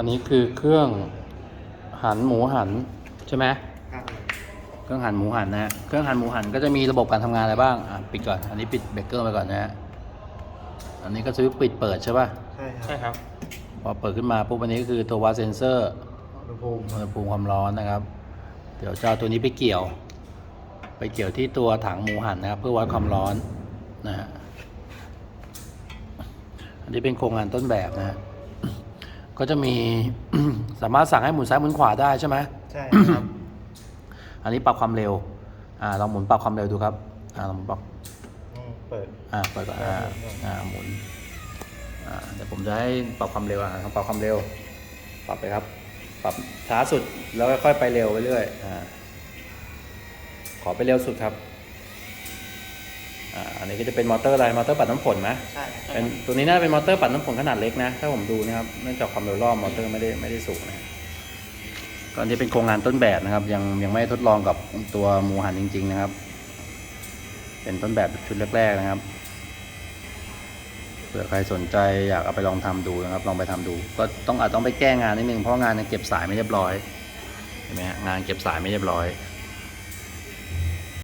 อันนี้คือเครื่องหันหมูหันใช่ไหมครับเครื่องหั่นหมูหันนะฮะเครื่องหั่นหมูหันก็จะมีระบบการทำงานอะไรบ้างอะปิดก่อน อันนี้ปิดเบรกเกอร์ไปก่อนนะฮะอันนี้ก็สวิตช์ปิดเปิดใช่ป่ะใช่ครับใช่ครับพอเปิดขึ้นมาปุ๊บอันนี้ก็คือตัววัดเซนเซอร์อุณหภูมิอุณหภูมิความร้อนนะครับ เดี๋ยวจะเอาตัวนี้ไปเกี่ยว ไปเกี่ยวที่ตัวถังหมูหันนะครับ เพื่อวัดความร้อนนะฮะอันนี้เป็นโครงงานต้นแบบนะฮะ ก็จะมีสามารถสั่งให้หมุนซ้ายหมุนขวาได้ใช่ไหมใช่ครับ อันนี้ปรับความเร็ว อ่าลองหมุนปรับความเร็วดูครับ อ่าลองหมุนปรับอืมเปิด อ่าเปิดก่อนอ่าอ่าหมุน อ่าเดี๋ยวผมจะให้ปรับความเร็วอะลองปรับความเร็ว ปรับไปครับ ปรับช้าสุดแล้วค่อยๆไปเร็วไปเรื่อย อ่า ขอไปเร็วสุดครับ อ่าอันนี้ก็จะเป็นมอเตอร์อะไรมอเตอร์ปัดน้ำฝนไหมใช่ครับเป็นตัวนี้น่าจะเป็นมอเตอร์ปัดน้ำฝนขนาดเล็กนะ ถ้าผมดูนะครับเนื่องจากความเร็วรอบมอเตอร์ไม่ได้ไม่ได้สูงนะก็อันนี้เป็นโครงงานต้นแบบนะครับ ยังยังไม่ได้ทดลองกับตัวหมูหันจริง ๆ นะครับ เป็นต้นแบบชุดแรก ๆ นะครับเผื่อใครสนใจอยากเอาไปลองทำดูนะครับ ลองไปทำดู ก็ต้องอาจต้องไปแก้งานนิดนึงเพราะงานยังเก็บสายไม่เรียบร้อยเห็นไหมฮะงานเก็บสายไม่เรียบร้อย